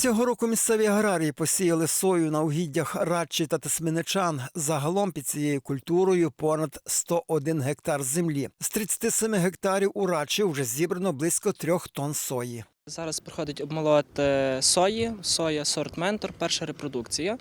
Цього року місцеві аграрії посіяли сою на угіддях Радчі та Тисменичан. Загалом під цією культурою понад 101 гектар землі. З 37 гектарів у Радчі вже зібрано близько трьох тонн сої. Зараз проходить обмолот е, сої, соя сорт ментор, перша репродукція.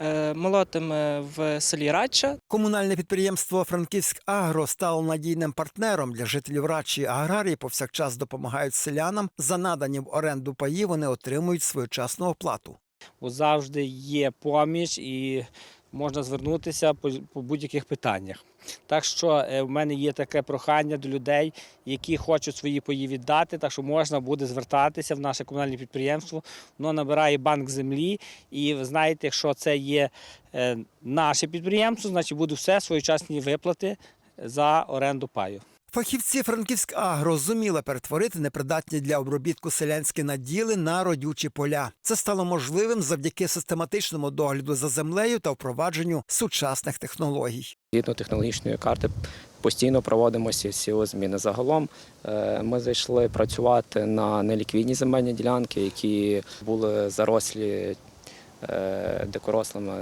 Е, Молотимо в селі Радча. Комунальне підприємство Франківськ Агро стало надійним партнером для жителів Радчі. Аграрії повсякчас допомагають селянам. За надані в оренду паї вони отримують своєчасну оплату. бо завжди є поміч і можна звернутися по, по будь-яких питаннях. Так що е, в мене є таке прохання до людей, які хочуть свої паї віддати, так що можна буде звертатися в наше комунальне підприємство. Воно набирає банк землі, і ви знаєте, якщо це є е, наше підприємство, значить будуть все своєчасні виплати за оренду паю. Фахівці Франківськ Агро зуміли перетворити непридатні для обробітку селянські наділи на родючі поля. Це стало можливим завдяки систематичному догляду за землею та впровадженню сучасних технологій. Згідно технологічної карти постійно проводимо сіли зміни. Загалом е, ми зайшли працювати на неліквідні земельні ділянки, які були зарослі дикорослими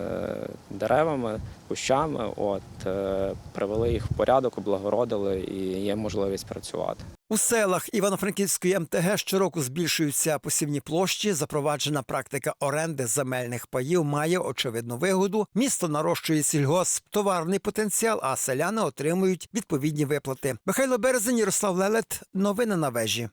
деревами, кущами. От е, привели їх в порядок, облагородили і є можливість працювати. У селах Івано-Франківської МТГ щороку збільшуються посівні площі. Запроваджена практика оренди земельних паїв має очевидну вигоду. Місто нарощує сільгосп, товарний потенціал, а селяни отримують відповідні виплати. Михайло Березень, Ярослав Лелет. Новини на вежі.